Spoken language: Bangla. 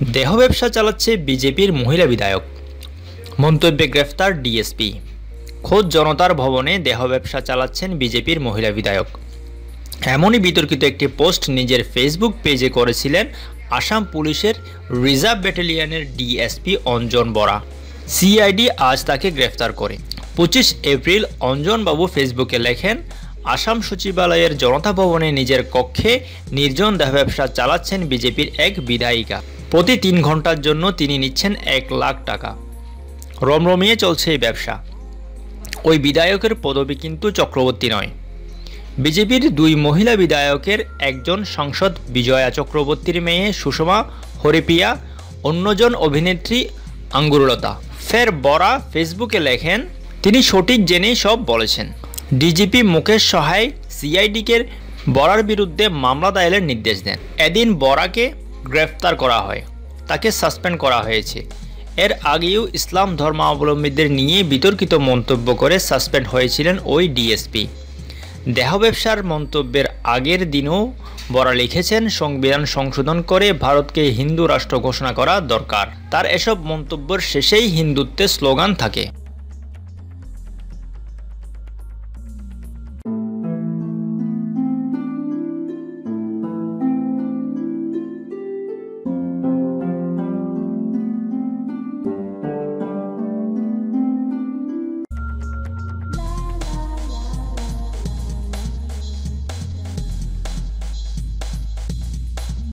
দেহ ব্যবসা চালাচ্ছে বিজেপির মহিলা বিধায়ক। মন্তব্যে গ্রেফতার ডিএসপি। খোদ জনতার ভবনে দেহ ব্যবসা চালাচ্ছেন বিজেপির মহিলা বিধায়ক। এমনই বিতর্কিত একটি পোস্ট নিজের ফেসবুক পেজে করেছিলেন আসাম পুলিশের রিজার্ভ ব্যাটালিয়নের ডিএসপি অঞ্জন বরা। সিআইডি আজ তাকে গ্রেফতার করে। পঁচিশ এপ্রিল অঞ্জনবাবু ফেসবুকে লেখেন, আসাম সচিবালয়ের জনতা ভবনে নিজের কক্ষে নির্জন দেহ ব্যবসা চালাচ্ছেন বিজেপির এক বিধায়িকা। প্রতি তিন ঘণ্টার জন্য তিনি নিচ্ছেন এক লাখ টাকা। রমরমিয়ে চলছে এই ব্যবসা। ওই বিধায়কের পদবি কিন্তু চক্রবর্তী নয়। বিজেপির দুই মহিলা বিধায়কের একজন সাংসদ বিজয়া চক্রবর্তীর মেয়ে সুষমা হরিপিয়া অন্যজন অভিনেত্রী আঙ্গুরলতা। ফের বরা ফেসবুকে লেখেন, তিনি সঠিক জেনেই সব বলেছেন। ডিজিপি মুকেশ সহায় সিআইডিকে বরার বিরুদ্ধে মামলা দায়েরের নির্দেশ দেন। এদিন বরাকে গ্রেফতার করা হয়। তাকে সাসপেন্ড করা হয়েছে। এর আগেও ইসলাম ধর্মাবলম্বীদের নিয়ে বিতর্কিত মন্তব্য করে সাসপেন্ড হয়েছিলেন ওই ডিএসপি। দেহ ব্যবসার মন্তব্যের আগের দিনও বরা লিখেছেন, সংবিধান সংশোধন করে ভারতকে হিন্দু রাষ্ট্র ঘোষণা করা দরকার। তার এসব মন্তব্যের শেষেই হিন্দুত্বের স্লোগান থাকে।